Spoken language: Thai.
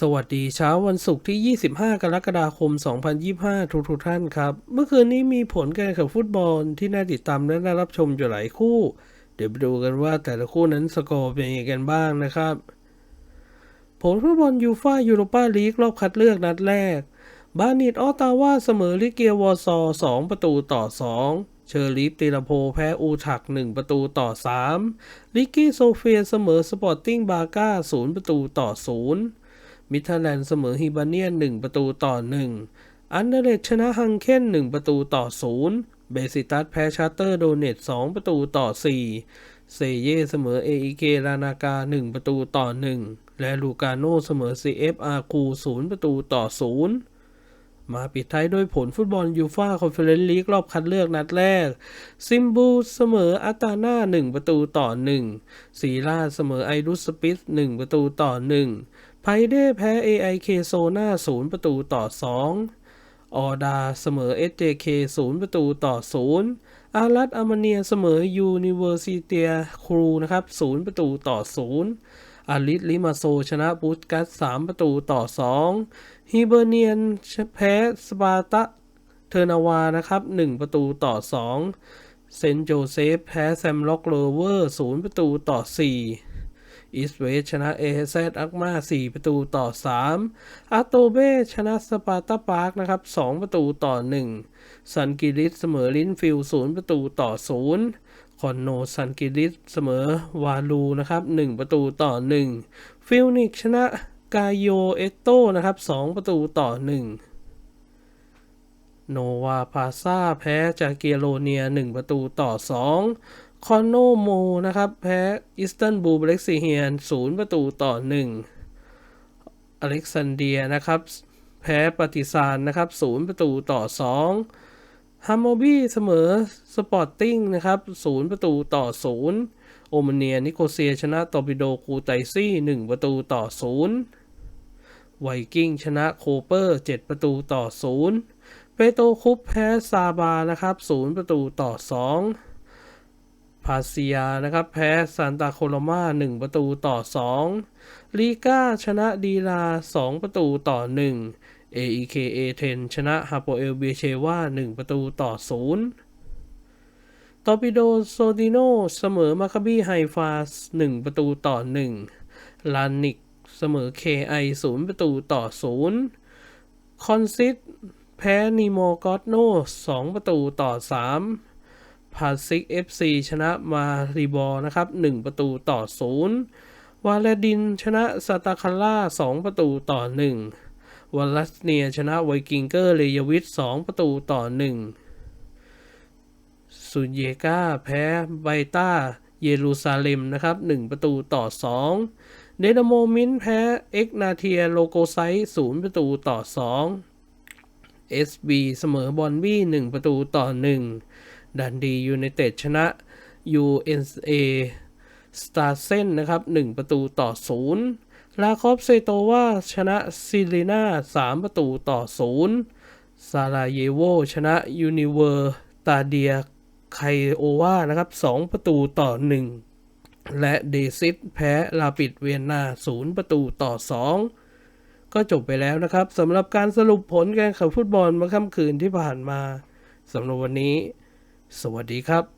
สวัสดีเช้าวันศุกร์ที่ 25 กรกฎาคม 2025 ทุกทุกท่านครับ เมื่อคืนนี้มีผลการแข่งขันฟุตบอลที่น่าติดตามและน่ารับชมอยู่หลายคู่ เดี๋ยวไปดูกันว่าแต่ละคู่นั้นสกอร์เป็นยังไงกันบ้างนะครับ ผลฟุตบอลยูฟ่ายูโรปาลีกรอบคัดเลือกนัดแรก บานิดออตาวาเสมอลิเกียวอร์ซอ 2 ประตูต่อ 2เชอร์ลีฟติลาโพแพ้อูทัก 1 ประตูต่อ 3 ลิกกี้โซเฟียเสมอสปอร์ติ้งบาก้า 0 ประตูต่อ 0 มิทแลนด์เสมอฮิบาเนียน1ประตูต่อ 1 อันเดเรตชนะฮังเค้น1ประตูต่อ 0 เบซิตัสแพ้ชาร์เตอร์โดเนต2ประตูต่อ 4 เซเย่เสมอเออเกลานากา 1 ประตูต่อ 1 และลูกาโนเสมอ CFR คู0ประตูต่อ 0มาปิดท้ายด้วยผลฟุตบอลยูฟ่าคอนเฟอเรนซ์ลีกรอบคัดเลือกนัดแรก ซิมบูเสมออัตาน่า 1 ประตูต่อ 1 สีราเสมอไอรุสสปิส 1 ประตูต่อ 1 ไพเด้แพ้ AIK โซน่า0ประตูต่อ 2 ออดาเสมอ SJK 0 ประตูต่อ 0 อารัตอามาเนียเสมอยูนิเวอร์ซิเตียครูนะครับ 0 ประตูต่อ 0 อาริสลิมาโซชนะบูสกัส 3 ประตูต่อ 2 ฮิเบอร์เนียนแพ้สปาร์ตะเทอร์นาวานะครับ 1 ประตูต่อ 2 เซนโจเซฟแพ้แซมล็อกโรเวอร์ 0 ประตูต่อ 4 อีสเวสชนะเอเซอักมา 4 ประตูต่อ 3 อาโตเบ้ชนะสปาร์ตาปาร์กนะครับ 2 ประตูต่อ 1 ซันกิริสเสมอลินฟิล0ประตูต่อ 0 คอนโนซันกิริสเสมอวาลูนะครับ 1 ประตูต่อ 1 ฟิลนิกชนะกาโยเอโตนะครับ 2 ประตูต่อ 1โนวาพาซาแพ้จากเกียโรเนีย 1 ประตูต่อ 2 คอนโนโมนะครับ แพ้อิสตันบูลเบล็กซีเฮียน0ประตูต่อ1อเล็กซานเดียนะครับ แพ้ปฏิซานนะครับ0ประตูต่อ2ฮัมโมบี้เสมอสปอร์ติ้งนะครับ0ประตูต่อ0โอมาเนียนิโคเซียชนะตอร์ปิโดคูไตซี่1ประตูต่อ0ไวกิ้งชนะโคเปอร์7ประตูต่อ0เปโตคุปแพ้ซาบานะครับ0ประตูต่อ2 พาเซียนะครับ แพ้ซานตาโคลาม่า1 ประตูต่อ 2 ลีก้าชนะดีลา 2 ประตูต่อ 1 AEK A10 ชนะฮาโปเอลเบเชวา1 ประตูต่อ 0 ตอร์ปิโดโซดิโนเสมอมาคาบีไฮฟาส1ประตูต่อ 1 ลานิกเสมอ KI 0 ประตูต่อ 0 คอนซิตแพ้นีโมกอตโน2ประตูต่อ 3 พาซิก FC ชนะมารีบอร์นะครับ 1 ประตูต่อ 0 วาเลดินชนะซาตาคาร่า 2 ประตูต่อ 1วอลัสเนียชนะไวกิงเกอร์เลยวิท2ประตูต่อ 1ซุนเยกาแพ้ไบต้าเยรูซาเล็มนะครับ 1 ประตูต่อ 2 เดนโมมินแพ้เอ็กนาเทียโลโกไซต์0ประตูต่อ 2 SB เสมอบอลบี้ 1 ประตูต่อ 1 ดันดียูไนเต็ดชนะ UNA สตาร์เซนนะครับ 1 ประตูต่อ 0 ลาคอฟเซโตวาชนะซิลินา3 ประตูต่อ 0 ซาราเยโวชนะยูนิเวอร์ตาเดียไคโอวานะครับ 2 ประตูต่อ 1 และเดซิตแพ้ลาปิดเวียนนา 0 ประตูต่อ 2 ก็จบไปแล้วนะครับสำหรับการสรุปผลการแข่งขันฟุตบอลเมื่อค่ำคืนที่ผ่านมาสำหรับวันนี้ สวัสดีครับ